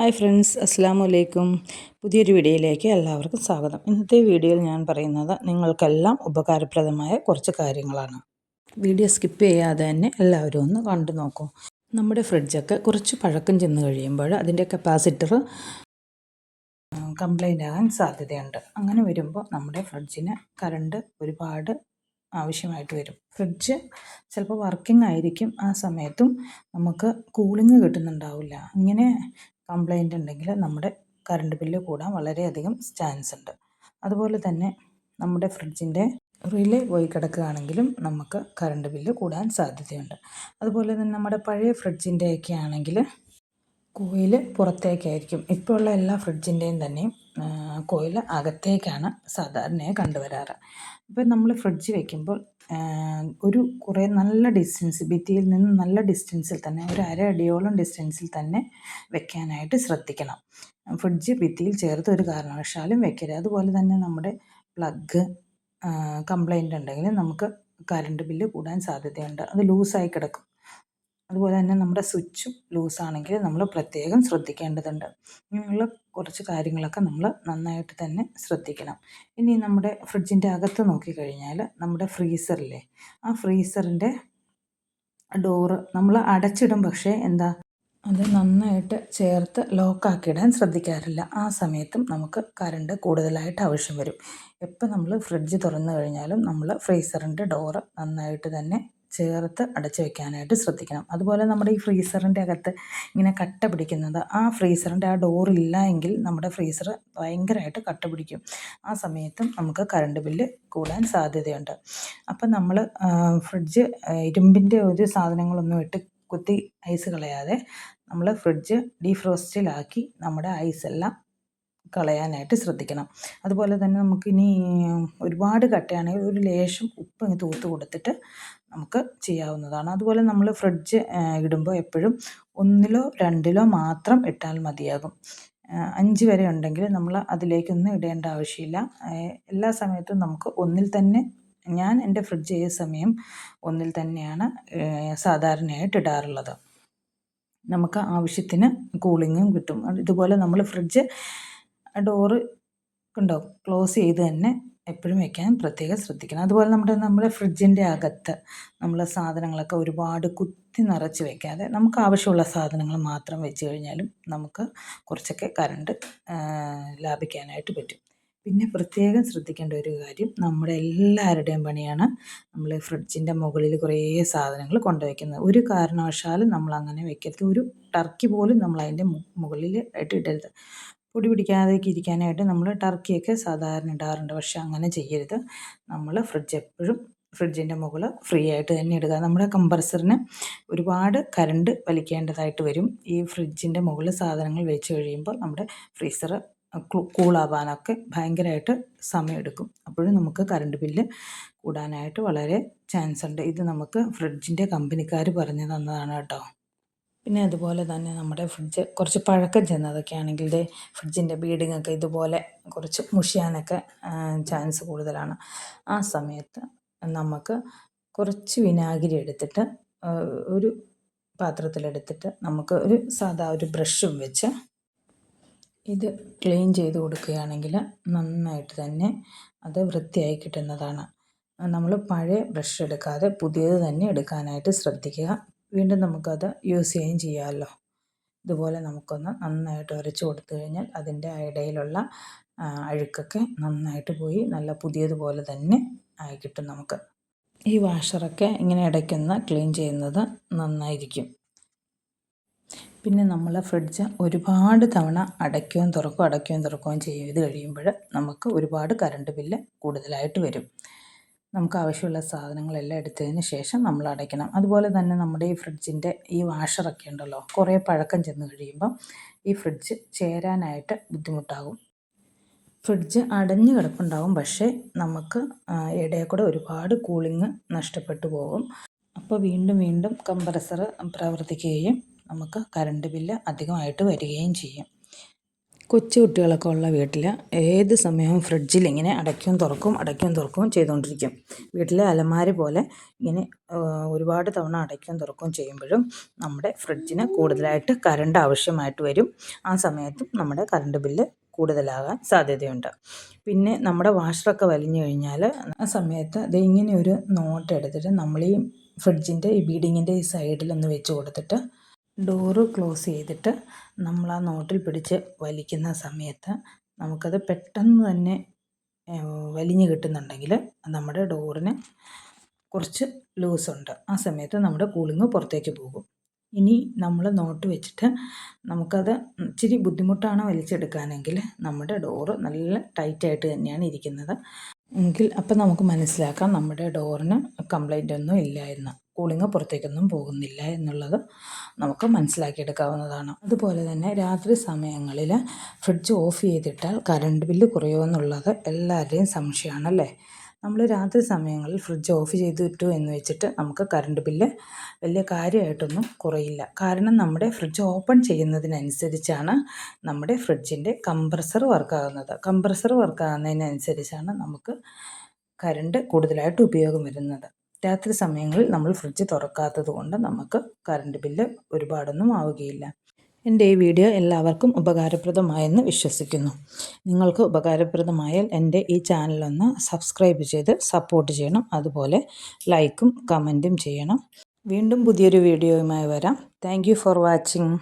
Hi friends അസ്സാം വലൈക്കും പുതിയൊരു വീഡിയോയിലേക്ക് എല്ലാവർക്കും സ്വാഗതം. ഇന്നത്തെ വീഡിയോയിൽ ഞാൻ പറയുന്നത് നിങ്ങൾക്കെല്ലാം ഉപകാരപ്രദമായ കുറച്ച് കാര്യങ്ങളാണ്. വീഡിയോ സ്കിപ്പ് ചെയ്യാതെ തന്നെ എല്ലാവരും ഒന്ന് കണ്ടു നോക്കൂ. നമ്മുടെ ഫ്രിഡ്ജൊക്കെ കുറച്ച് പഴക്കം ചെന്ന് കഴിയുമ്പോൾ അതിന്റെ കപ്പാസിറ്റർ കംപ്ലൈന്റ് ആകാൻ സാധ്യതയുണ്ട്. അങ്ങനെ വരുമ്പോൾ നമ്മുടെ ഫ്രിഡ്ജിന് കറണ്ട് ഒരുപാട് ആവശ്യമായിട്ട് വരും. ഫ്രിഡ്ജ് ചിലപ്പോൾ വർക്കിംഗ് ആയിരിക്കും ആ സമയത്തും നമുക്ക് കൂളിംഗ് കിട്ടുന്നുണ്ടാവില്ല. ഇങ്ങനെ കംപ്ലൈന്റ് ഉണ്ടെങ്കിൽ നമ്മുടെ കറണ്ട് ബില്ല് കൂടാൻ വളരെയധികം ചാൻസ് ഉണ്ട്. അതുപോലെ തന്നെ നമ്മുടെ ഫ്രിഡ്ജിന്റെ റിലേ പോയി കിടക്കുകയാണെങ്കിലും നമുക്ക് കറണ്ട് ബില്ല് കൂടാൻ സാധ്യതയുണ്ട്. അതുപോലെ തന്നെ നമ്മുടെ പഴയ ഫ്രിഡ്ജിന്റെയൊക്കെ ആണെങ്കിൽ കോയിൽ പുറത്തേക്കായിരിക്കും ഇപ്പോൾ ഉള്ള എല്ലാ ഫ്രിഡ്ജിന്റെയും തന്നെയും കോയിൽ അകത്തേക്കാണ് സാധാരണയായി കണ്ടുവരാറ്. ഇപ്പം നമ്മൾ ഫ്രിഡ്ജ് വയ്ക്കുമ്പോൾ ഒരു കുറേ നല്ല ഡിസ്റ്റൻസ് ഭിത്തിയിൽ നിന്ന് നല്ല ഡിസ്റ്റൻസിൽ തന്നെ ഒരു അര അടിയോളം ഡിസ്റ്റൻസിൽ തന്നെ വെക്കാനായിട്ട് ശ്രദ്ധിക്കണം. ഫ്രിഡ്ജ് ഭിത്തിയിൽ ചേർത്ത് ഒരു കാരണവശാലും വെക്കരുത്. അതുപോലെ തന്നെ നമ്മുടെ പ്ലഗ് കംപ്ലൈന്റ് ഉണ്ടെങ്കിൽ നമുക്ക് കറണ്ട് ബില്ല് കൂടാൻ സാധ്യതയുണ്ട്. അത് ലൂസായി കിടക്കും. അതുപോലെ തന്നെ നമ്മുടെ സ്വിച്ചും ലൂസാണെങ്കിൽ നമ്മൾ പ്രത്യേകം ശ്രദ്ധിക്കേണ്ടതുണ്ട്. ഇങ്ങനെയുള്ള കുറച്ച് കാര്യങ്ങളൊക്കെ നമ്മൾ നന്നായിട്ട് തന്നെ ശ്രദ്ധിക്കണം. ഇനി നമ്മുടെ ഫ്രിഡ്ജിന്റെ അകത്ത് നോക്കിക്കഴിഞ്ഞാൽ നമ്മുടെ ഫ്രീസറില്ലേ? ആ ഫ്രീസറിന്റെ ഡോറ് നമ്മൾ അടച്ചിടും. പക്ഷേ എന്താ? അത് നന്നായിട്ട് ചേർത്ത് ലോക്കാക്കിയിടാൻ ശ്രദ്ധിക്കാറില്ല. ആ സമയത്തും നമുക്ക് കറണ്ട് കൂടുതലായിട്ട് ആവശ്യം വരും. എപ്പോൾ നമ്മൾ ഫ്രിഡ്ജ് തുറന്നു കഴിഞ്ഞാലും നമ്മൾ ഫ്രീസറിന്റെ ഡോറ് നന്നായിട്ട് തന്നെ ചേർത്ത് അടച്ച് വെക്കാനായിട്ട് ശ്രദ്ധിക്കണം. അതുപോലെ നമ്മുടെ ഈ ഫ്രീസറിന്റെ അകത്ത് ഇങ്ങനെ കട്ട പിടിക്കുന്നത് ആ ഫ്രീസറിന്റെ ആ ഡോറില്ല എങ്കിൽ നമ്മുടെ ഫ്രീസർ ഭയങ്കരമായിട്ട് കട്ട പിടിക്കും. ആ സമയത്തും നമുക്ക് കറണ്ട് ബില്ല് കൂടാൻ സാധ്യതയുണ്ട്. അപ്പം നമ്മൾ ഫ്രിഡ്ജ് ഇരുമ്പിന്റെ ഒരു സാധനങ്ങളൊന്നും ഇട്ട് കുത്തി ഐസ് കളയാതെ നമ്മൾ ഫ്രിഡ്ജ് ഡീഫ്രോസ്റ്റിലാക്കി നമ്മുടെ ഐസെല്ലാം കളയാനായിട്ട് ശ്രദ്ധിക്കണം. അതുപോലെ തന്നെ നമുക്കിനി ഒരുപാട് കട്ടയാണെങ്കിൽ ഒരു ലേശം ഉപ്പ് ഇങ്ങനെ തൂത്ത് കൊടുത്തിട്ട് നമുക്ക് ചെയ്യാവുന്നതാണ്. അതുപോലെ നമ്മൾ ഫ്രിഡ്ജ് ഇടുമ്പോൾ എപ്പോഴും ഒന്നിലോ രണ്ടിലോ മാത്രം ഇട്ടാൽ മതിയാകും. അഞ്ച് വരെ ഉണ്ടെങ്കിൽ നമ്മൾ അതിലേക്കൊന്നും ഇടേണ്ട ആവശ്യമില്ല. എല്ലാ സമയത്തും നമുക്ക് ഒന്നിൽ തന്നെ ഞാൻ എന്റെ ഫ്രിഡ്ജ് ഏത് സമയം ഒന്നിൽ തന്നെയാണ് സാധാരണയായിട്ട് ഇടാറുള്ളത്. നമുക്ക് ആവശ്യത്തിന് കൂളിങ്ങും കിട്ടും. ഇതുപോലെ നമ്മൾ ഫ്രിഡ്ജ് ഡോറ് കണ്ടോ? ക്ലോസ് ചെയ്ത് തന്നെ എപ്പോഴും വെക്കാൻ പ്രത്യേകം ശ്രദ്ധിക്കണം. അതുപോലെ നമ്മുടെ നമ്മുടെ ഫ്രിഡ്ജിന്റെ അകത്ത് നമ്മൾ സാധനങ്ങളൊക്കെ ഒരുപാട് കുത്തി നിറച്ച് വെക്കാതെ നമുക്ക് ആവശ്യമുള്ള സാധനങ്ങൾ മാത്രം വെച്ച് കഴിഞ്ഞാലും നമുക്ക് കുറച്ചൊക്കെ കറണ്ട് ലാഭിക്കാനായിട്ട് പറ്റും. പിന്നെ പ്രത്യേകം ശ്രദ്ധിക്കേണ്ട ഒരു കാര്യം നമ്മുടെ എല്ലാവരുടെയും പണിയാണ് നമ്മൾ ഫ്രിഡ്ജിന്റെ മുകളിൽ കുറേ സാധനങ്ങൾ കൊണ്ടുവയ്ക്കുന്നത് ഒരു കാരണവശാലും നമ്മൾ അങ്ങനെ വെക്കരുത്. ഒരു ടർക്കി പോലും നമ്മൾ അതിന്റെ മുകളിൽ ആയിട്ട് ഇടരുത്. പൊടി പിടിക്കാതെയൊക്കെ ഇരിക്കാനായിട്ട് നമ്മൾ ടർക്കിയൊക്കെ സാധാരണ ഇടാറുണ്ട്. പക്ഷെ അങ്ങനെ ചെയ്യരുത്. നമ്മൾ ഫ്രിഡ്ജ് എപ്പോഴും ഫ്രിഡ്ജിന്റെ മുകൾ ഫ്രീ ആയിട്ട് തന്നെ ഇടുക. നമ്മുടെ കംപ്രസറിന് ഒരുപാട് കരണ്ട് വലിക്കേണ്ടതായിട്ട് വരും. ഈ ഫ്രിഡ്ജിന്റെ മുകളിൽ സാധനങ്ങൾ വെച്ച് കഴിയുമ്പോൾ നമ്മുടെ ഫ്രീസർ കൂളാവാനൊക്കെ ഭയങ്കരമായിട്ട് സമയമെടുക്കും. അപ്പോഴും നമുക്ക് കറണ്ട് ബില്ല് കൂടാനായിട്ട് വളരെ ചാൻസ് ഉണ്ട് ഇത് നമുക്ക് ഫ്രിഡ്ജിന്റെ കമ്പനിക്കാർ പറഞ്ഞു തന്നതാണ് കേട്ടോ. പിന്നെ അതുപോലെ തന്നെ നമ്മുടെ ഫ്രിഡ്ജ് കുറച്ച് പഴക്കം ചെന്നതൊക്കെ ആണെങ്കിൽ ദേ ഫ്രിഡ്ജിന്റെ ബീഡിങ്ങൊക്കെ ഇതുപോലെ കുറച്ച് മുഷിയാനൊക്കെ ചാൻസ് കൂടുതലാണ്. ആ സമയത്ത് നമുക്ക് കുറച്ച് വിനാഗിരി എടുത്തിട്ട് ഒരു പാത്രത്തിലെടുത്തിട്ട് നമുക്ക് ഒരു സാധാ ഒരു ബ്രഷും വെച്ച് ഇത് ക്ലീൻ ചെയ്ത് കൊടുക്കുകയാണെങ്കിൽ നന്നായിട്ട് തന്നെ അത് വൃത്തിയായി കിട്ടുന്നതാണ്. നമ്മൾ പഴയ ബ്രഷ് എടുക്കാതെ പുതിയത് തന്നെ എടുക്കാനായിട്ട് ശ്രദ്ധിക്കുക. വീണ്ടും നമുക്കത് യൂസ് ചെയ്യുകയും ചെയ്യാമല്ലോ. ഇതുപോലെ നമുക്കൊന്ന് നന്നായിട്ട് ഉരച്ച് കൊടുത്തു കഴിഞ്ഞാൽ അതിന്റെ ഇടയിലുള്ള അഴുക്കൊക്കെ നന്നായിട്ട് പോയി നല്ല പുതിയതുപോലെ തന്നെ ആയി കിട്ടും നമുക്ക്. ഈ വാഷറൊക്കെ ഇങ്ങനെ ഇടയ്ക്കൊന്ന് ക്ലീൻ ചെയ്യുന്നത് നന്നായിരിക്കും. പിന്നെ നമ്മൾ ഫ്രിഡ്ജ് ഒരുപാട് തവണ അടയ്ക്കുകയും തുറക്കുകയും അടയ്ക്കുകയും തുറക്കുകയും ചെയ്ത് കഴിയുമ്പോൾ നമുക്ക് ഒരുപാട് കറണ്ട് ബില്ല് കൂടുതലായിട്ട് വരും. നമുക്ക് ആവശ്യമുള്ള സാധനങ്ങളെല്ലാം എടുത്തതിന് ശേഷം നമ്മൾ അടയ്ക്കണം. അതുപോലെ തന്നെ നമ്മുടെ ഈ ഫ്രിഡ്ജിന്റെ ഈ വാഷറൊക്കെ ഉണ്ടല്ലോ കുറേ പഴക്കം ചെന്ന് കഴിയുമ്പം ഈ ഫ്രിഡ്ജ് ചേരാനായിട്ട് ബുദ്ധിമുട്ടാകും. ഫ്രിഡ്ജ് അടഞ്ഞു കിടപ്പുണ്ടാകും പക്ഷേ നമുക്ക് ഇടയിൽ കൂടെ ഒരുപാട് കൂളിങ് നഷ്ടപ്പെട്ടു പോകും. അപ്പോൾ വീണ്ടും വീണ്ടും കംപ്രസർ പ്രവർത്തിക്കുകയും നമുക്ക് കറണ്ട് ബില്ല് അധികമായിട്ട് വരികയും ചെയ്യും. കൊച്ചു കുട്ടികളൊക്കെ ഉള്ള വീട്ടിൽ ഏത് സമയവും ഫ്രിഡ്ജിൽ ഇങ്ങനെ അടയ്ക്കും തുറക്കും അടയ്ക്കും തുറക്കും ചെയ്തുകൊണ്ടിരിക്കും. വീട്ടിലെ അലമാര പോലെ ഇങ്ങനെ ഒരുപാട് തവണ അടയ്ക്കും തുറക്കും ചെയ്യുമ്പോഴും നമ്മുടെ ഫ്രിഡ്ജിന് കൂടുതലായിട്ട് കറണ്ട് ആവശ്യമായിട്ട് വരും. ആ സമയത്തും നമ്മുടെ കറണ്ട് ബില്ല് കൂടുതലാകാൻ സാധ്യതയുണ്ട്. പിന്നെ നമ്മുടെ വാഷറൊക്കെ വലിഞ്ഞു കഴിഞ്ഞാൽ ആ സമയത്ത് അത് ഇങ്ങനെ ഒരു നോട്ട് എടുത്തിട്ട് നമ്മൾ ഈ ഫ്രിഡ്ജിന്റെ ഈ ബീഡിങ്ങിന്റെ ഈ സൈഡിലൊന്ന് വെച്ച് കൊടുത്തിട്ട് ഡോറ് ക്ലോസ് ചെയ്തിട്ട് നമ്മൾ ആ നോട്ടിൽ പിടിച്ച് വലിക്കുന്ന സമയത്ത് നമുക്കത് പെട്ടെന്ന് തന്നെ വലിഞ്ഞ് കിട്ടുന്നുണ്ടെങ്കിൽ നമ്മുടെ ഡോറിന് കുറച്ച് ലൂസ് ഉണ്ട്. ആ സമയത്ത് നമ്മുടെ കൂളിങ് പുറത്തേക്ക് പോകും. ഇനി നമ്മൾ നോട്ട് വെച്ചിട്ട് നമുക്കത് ഇച്ചിരി ബുദ്ധിമുട്ടാണ് വലിച്ചെടുക്കാനെങ്കിൽ നമ്മുടെ ഡോറ് നല്ല ടൈറ്റായിട്ട് തന്നെയാണ് ഇരിക്കുന്നത്. എങ്കിൽ അപ്പം നമുക്ക് മനസ്സിലാക്കാം നമ്മുടെ ഡോറിന് കംപ്ലൈന്റ് ഒന്നും ഇല്ല കൂളിങ് പുറത്തേക്കൊന്നും പോകുന്നില്ല എന്നുള്ളത് നമുക്ക് മനസ്സിലാക്കിയെടുക്കാവുന്നതാണ്. അതുപോലെ തന്നെ രാത്രി സമയങ്ങളിൽ ഫ്രിഡ്ജ് ഓഫ് ചെയ്തിട്ടാൽ കറണ്ട് ബില്ല് കുറയുമെന്നുള്ളത് എല്ലാവരുടെയും സംശയമാണല്ലേ? നമ്മൾ രാത്രി സമയങ്ങളിൽ ഫ്രിഡ്ജ് ഓഫ് ചെയ്തിട്ടു എന്ന് വെച്ചിട്ട് നമുക്ക് കറണ്ട് ബില്ല് വലിയ കാര്യമായിട്ടൊന്നും കുറയില്ല. കാരണം നമ്മുടെ ഫ്രിഡ്ജ് ഓപ്പൺ ചെയ്യുന്നതിനനുസരിച്ചാണ് നമ്മുടെ ഫ്രിഡ്ജിന്റെ കംപ്രസർ വർക്കാകുന്നത് കംപ്രസർ വർക്കാകുന്നതിനനുസരിച്ചാണ് നമുക്ക് കറണ്ട് കൂടുതലായിട്ട് ഉപയോഗം വരുന്നത്. രാത്രി സമയങ്ങളിൽ നമ്മൾ ഫ്രിഡ്ജ് തുറക്കാത്തത് കൊണ്ട് നമുക്ക് കറണ്ട് ബില്ല് ഒരുപാടൊന്നും ആവുകയില്ല. എന്റെ ഈ വീഡിയോ എല്ലാവർക്കും ഉപകാരപ്രദമായെന്ന് വിശ്വസിക്കുന്നു. നിങ്ങൾക്ക് ഉപകാരപ്രദമായാൽ എന്റെ ഈ ചാനലൊന്ന് സബ്സ്ക്രൈബ് ചെയ്ത് സപ്പോർട്ട് ചെയ്യണം. അതുപോലെ ലൈക്കും കമന്റും ചെയ്യണം. വീണ്ടും പുതിയൊരു വീഡിയോയുമായി വരാം. Thank for watching